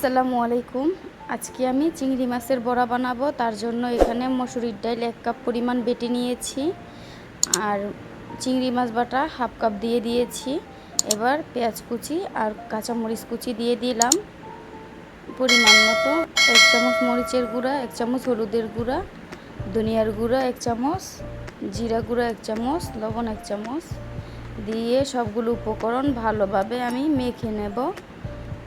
আসসালামু আলাইকুম। আজকে আমি চিংড়ি মাছের বড়া বানাবো, তার জন্য এখানে মসুরির ডাল এক কাপ পরিমাণ বেটে নিয়েছি আর চিংড়ি মাছ বাটা হাফ কাপ দিয়ে দিয়েছি। এবার পেঁয়াজ কুচি আর কাঁচামরিচ কুচি দিয়ে দিলাম। পরিমাণ মতো এক চামচ মরিচের গুঁড়া, এক চামচ হলুদের গুঁড়া, ধনিয়ার গুঁড়া এক চামচ, জিরা গুঁড়া এক চামচ, লবণ এক চামচ দিয়ে সবগুলো উপকরণ ভালোভাবে আমি মেখে নেব।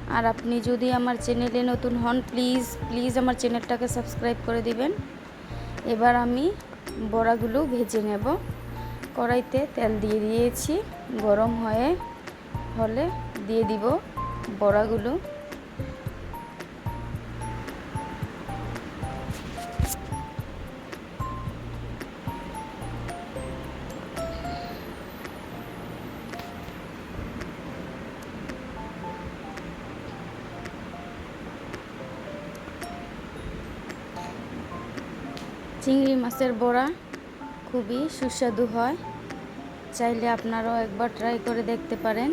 আর আপনি যদি আমার চ্যানেলে নতুন হন প্লিজ প্লিজ আমার চ্যানেলটাকে সাবস্ক্রাইব করে দিবেন। এবার আমি বড়াগুলো ভেজে নেব। কড়াইতে তেল দিয়ে দিয়েছি। গরম হয়ে হলে দিয়ে দিব বড়াগুলো। চিংড়ি মাছের বড়া খুবই সুস্বাদু হয়। চাইলে আপনারাও একবার ট্রাই করে দেখতে পারেন।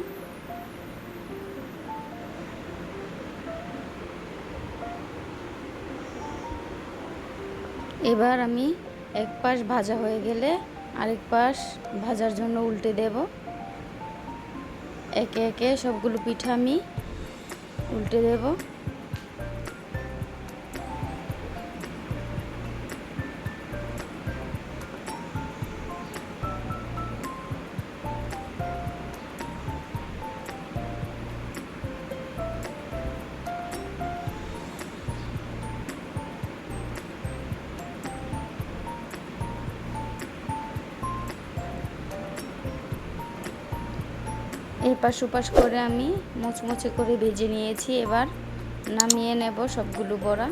এবার আমি এক পাশ ভাজা হয়ে গেলে আরেক পাশ ভাজার জন্য উল্টে দেব। একে একে সবগুলো পিঠা আমি উল্টে দেবো। এই পাশ ওপাশ করে আমি মোচমোচে করে ভেজে নিয়েছি। এবার নামিয়ে নেব সবগুলো বড়া।